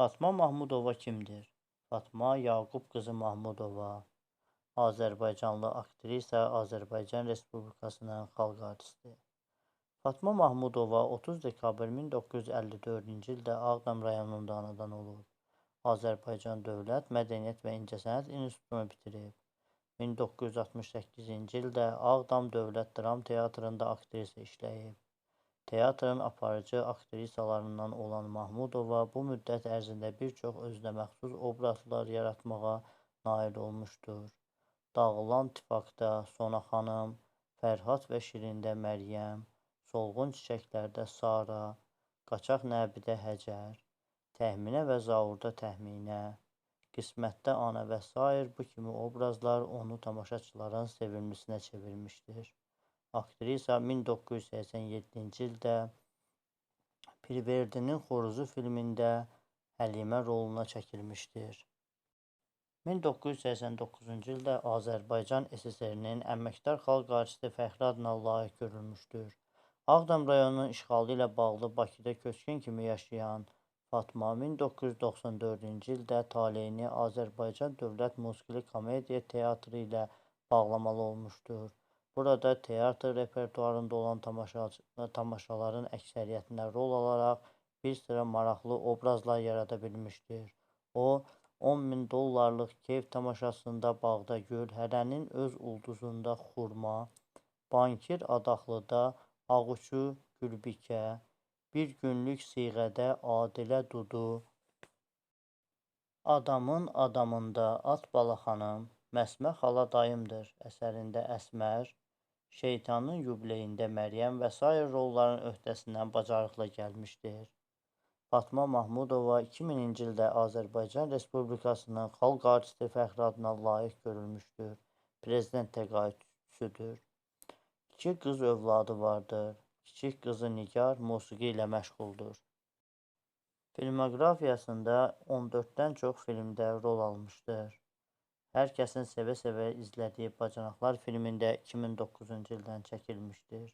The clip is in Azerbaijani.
Fatma Mahmudova kimdir? Fatma Yaqub qızı Mahmudova Azərbaycanlı aktrisa, Azərbaycan Respublikasının xalq artisti. Fatma Mahmudova 30 dekabr 1954-cü ildə Ağdam rayonunda anadan olub. Azərbaycan Dövlət Mədəniyyət və İncəsənət İnstitutunu bitirib. 1968-ci ildə Ağdam Dövlət Dram Teatrında aktrisa işləyib. Teatrın aparıcı aktrisalarından olan Mahmudova bu müddət ərzində bir çox özünəməxsus obrazlar yaratmağa nail olmuşdur. Dağılan Tifaqda Sona xanım, Fərhad və Şirində Məryəm, Solğun çiçəklərdə Sara, Qaçaq Nəbidə Həcər, Təxminə və Zaurda Təxminə, Qismətdə Ana və sair bu kimi obrazlar onu tamaşaçıların sevimlisinə çevirmişdir. Aktrisa 1987-ci ildə Pirverdinin Xoruzu filmində Həlimə roluna çəkilmişdir. 1989-cu ildə Azərbaycan SSR-nin əməkdar xalq artisti fəxri adına layiq görülmüşdür. Ağdam rayonunun işğalı ilə bağlı Bakıda köçkün kimi yaşayan Fatma 1994-cü ildə taleyini Azərbaycan Dövlət Musiqili Komediya Teatrı ilə bağlamalı olmuşdur. Burada teatr repertuarında olan tamaşaların əksəriyyətində rol alaraq bir sıra maraqlı obrazlar yarada bilmişdir. O, 10 min dollarlıq Keyf tamaşasında Bağda Gül, Hərənin öz ulduzunda Xurma, Bankir Adaxlıda Ağuçu Gülbikə, Bir günlük siğədə Adilə Dudu, Adamın adamında At Bala xanım, Məsmə xala dayımdır əsərində Əsmər, Şeytanın yubileyində Məryəm və sair rolların öhdəsindən bacarıqla gəlmişdir. Fatma Mahmudova 2000-ci ildə Azərbaycan Respublikasının xalq artisti fəxri adına layiq görülmüşdür. Prezident təqaüdçüdür. İki qız övladı vardır. Kiçik qızı Nigar musiqi ilə məşğuldur. Filmoqrafiyasında 14-dən çox filmdə rol almışdır. Hər kəsin sevə-sevə izlədiyi Bacanaqlar filmində 2009-cu ildən çəkilmişdir.